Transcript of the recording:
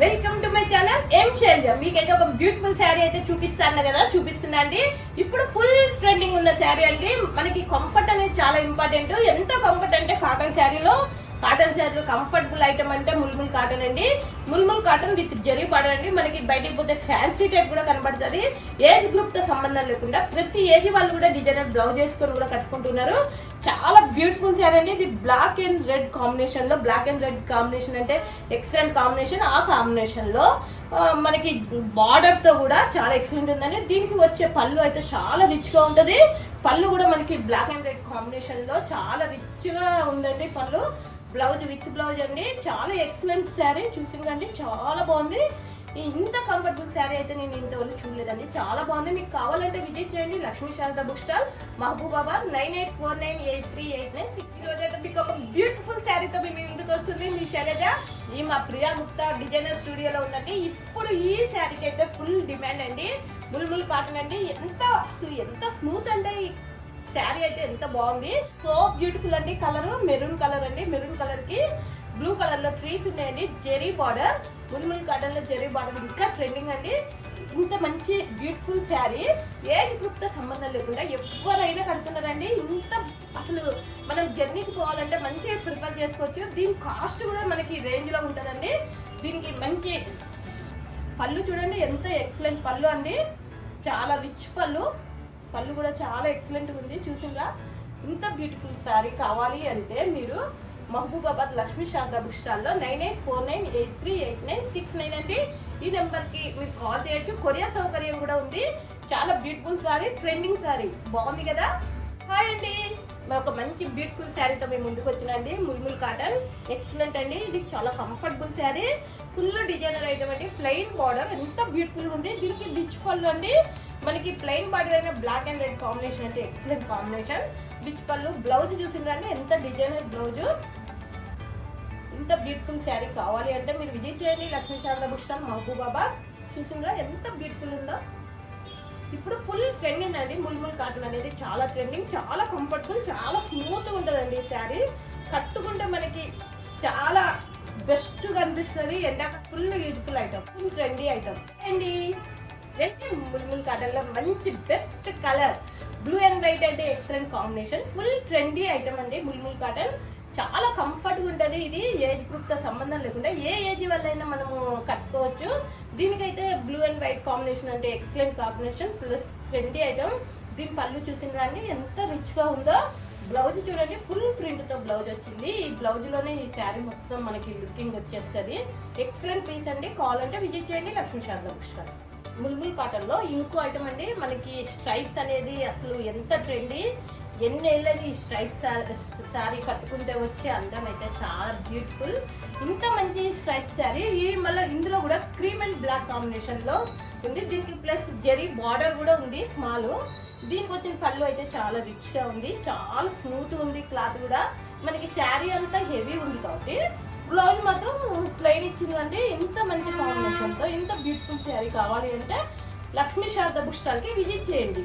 Welcome to my channel ఏం శైలజ మీకైతే ఒక బ్యూటిఫుల్ శారీ అయితే చూపిస్తాను కదా చూపిస్తున్నా అండి ఇప్పుడు ఫుల్ ట్రెండింగ్ ఉన్న శారీ అండి మనకి కంఫర్ట్ అనేది చాలా ఇంపార్టెంట్ ఎంత కంఫర్ట్ అంటే కాటన్ శారీలో కాటన్ శారీలో కంఫర్టబుల్ ఐటమ్ అంటే ముల్ముల్ కాటన్ అండి. Mulmul cotton with zari border అండి. మనకి బయటికి పోతే ఫ్యాన్సీ టైప్ కూడా కనబడుతుంది. ఏజ్ గ్రూప్తో సంబంధం లేకుండా ప్రతి ఏజ్ వాళ్ళు కూడా డిజైనర్ బ్లౌజ్ వేసుకొని కూడా కట్టుకుంటున్నారు. చాలా బ్యూటిఫుల్ శారీ అండి. ఇది బ్లాక్ అండ్ రెడ్ కాంబినేషన్లో బ్లాక్ అండ్ రెడ్ కాంబినేషన్ అంటే ఎక్సలెంట్ కాంబినేషన్ ఆ కాంబినేషన్లో మనకి బార్డర్తో కూడా చాలా ఎక్సలెంట్ ఉందండి. దీనికి వచ్చే పళ్ళు అయితే చాలా రిచ్గా పళ్ళు కూడా మనకి బ్లాక్ అండ్ రెడ్ కాంబినేషన్లో చాలా రిచ్గా ఉందండి పళ్ళు. బ్లౌజ్ విత్ బ్లౌజ్ అండి. చాలా ఎక్సలెంట్ శారీ చూసిందండి చాలా బాగుంది. ఇంత కంఫర్టబుల్ శారీ అయితే నేను ఇంతవరకు చూడలేదండి. చాలా బాగుంది. మీకు కావాలంటే విజిట్ చేయండి. Lakshmi Sharada book stall Mahabubabad nine eight four nine eight three eight nine six రోజు అయితే మీకు ఒక బ్యూటిఫుల్ శారీతో మీ ముందుకు వస్తుంది. మీ శైలజ ఈ మా ప్రియా గుప్తా డిజైనర్ స్టూడియోలో ఉందండి ఇప్పుడు ఈ శారీకి అయితే ఫుల్ డిమాండ్ అండి. ముల్ముల్ కాటన్ అండి. ఎంత అసలు ఎంత స్మూత్ అంటే శారీ అయితే ఎంత బాగుంది. సో బ్యూటిఫుల్ అండి. కలర్ మెరూన్ కలర్ అండి. మెరూన్ కలర్కి బ్లూ కలర్లో ట్రీస్ ఉన్నాయండి. జెరీ బార్డర్ మున్ముల్ కాటన్లో జెరీ బార్డర్ ఇంకా ట్రెండింగ్ అండి. ఇంత మంచి బ్యూటిఫుల్ శారీ. ఏది గ్రూప్ సంబంధం లేకుండా ఎవరైనా కడుతున్నారండి. ఇంత అసలు మనం జర్నీకి పోవాలంటే మంచిగా ప్రిఫర్ చేసుకోవచ్చు. దీని కాస్ట్ కూడా మనకి రేంజ్లో ఉంటుందండి. దీనికి మంచి పళ్ళు చూడండి. ఎంత ఎక్సలెంట్ పళ్ళు అండి. చాలా రిచ్ పళ్ళు. పళ్ళు కూడా చాలా ఎక్సలెంట్ ఉంది చూసిందా ఇంత బ్యూటిఫుల్ శారీ కావాలి అంటే మీరు Mahabubabad Lakshmi Sharada book స్టాల్లో nine eight four nine eight three eight nine six nine అండి. ఈ నెంబర్కి మీరు కాల్ చేయొచ్చు. కొరియా సౌకర్యం కూడా ఉంది. చాలా బ్యూటిఫుల్ శారీ ట్రెండింగ్ శారీ బాగుంది కదా? హాయ్ అండి. ఒక మంచి బ్యూటిఫుల్ శారీతో మేము ముందుకు వచ్చినండి ముల్ముల్ కాటన్ ఎక్సలెంట్ అండి. ఇది చాలా comfortable sari full designer item అండి ప్లెయిన్ బార్డర్ ఎంత బ్యూటిఫుల్ ఉంది. దీనికి రిచ్ పళ్ళు అండి. మనకి ప్లెయిన్ బార్డర్ అయిన బ్లాక్ అండ్ రెడ్ కాంబినేషన్ అంటే excellent combination rich pallu blouse చూసిందండి ఎంత డిజైనర్ బ్లౌజ్ ఇంత బ్యూటిఫుల్ శారీ కావాలి అంటే మీరు విజిట్ చేయండి. Lakshmi Sharada book stall Mahabubabad. చూసిందా ఎంత బ్యూటిఫుల్ ఉందో. ఇప్పుడు ఫుల్ ట్రెండింగ్ అండి. ముల్ముల్ కాటన్ అనేది చాలా ట్రెండింగ్ చాలా కంఫర్టబుల్ చాలా స్మూత్ ఉంటుందండి ఈ శారీ కట్టుకుంటే మనకి చాలా బెస్ట్ కనిపిస్తుంది ఎండాక full useful item full trendy item అండి వెళ్తే ముల్ముల్ కాటన్లో మంచి best colour blue and white అంటే excellent combination full trendy item అండి ముల్ముల్ కాటన్ చాలా కంఫర్ట్గా ఉంటుంది. ఇది ఏజ్ సంబంధం లేకుండా ఏ ఏజ్ వల్లైనా మనము కట్టుకోవచ్చు. దీనికైతే బ్లూ అండ్ వైట్ కాంబినేషన్ అంటే excellent combination plus trendy item దీని పళ్ళు చూసిన కానీ ఎంత రిచ్గా ఉందో. బ్లౌజ్ చూడండి ఫుల్ ప్రింట్తో బ్లౌజ్ వచ్చింది. ఈ బ్లౌజ్లోనే ఈ శారీ మొత్తం మనకి లుకింగ్ వచ్చేస్తుంది. ఎక్సలెంట్ పీస్ అండి. కావాలంటే విజిట్ చేయండి. Lakshmi Sharada book stall. Mulmul ఇంకో ఐటమ్ అండి. మనకి స్ట్రైప్స్ అనేది అసలు ఎంత ట్రెండీ ఎన్నేళ్ళని ఈ సారీ శారీ కట్టుకుంటే వచ్చే అందం అయితే చాలా బ్యూటిఫుల్ ఇంత మంచి స్ట్రైట్ శారీ ఈ మళ్ళీ ఇందులో కూడా క్రీమ్ అండ్ బ్లాక్ కాంబినేషన్లో ఉంది. దీనికి ప్లస్ జెరీ బార్డర్ కూడా ఉంది స్మాల్ దీనికి వచ్చిన పళ్ళు అయితే చాలా రిచ్గా ఉంది. చాలా స్మూత్ ఉంది క్లాత్ కూడా. మనకి శారీ అంతా హెవీ ఉంది కాబట్టి. బ్లౌజ్ మాత్రం ప్లెయిన్ ఇచ్చిందండి ఇంత మంచి కాంబినేషన్తో ఇంత బ్యూటిఫుల్ శారీ కావాలి అంటే లక్ష్మీ శారద బుక్ స్టాల్కి విజిట్ చేయండి.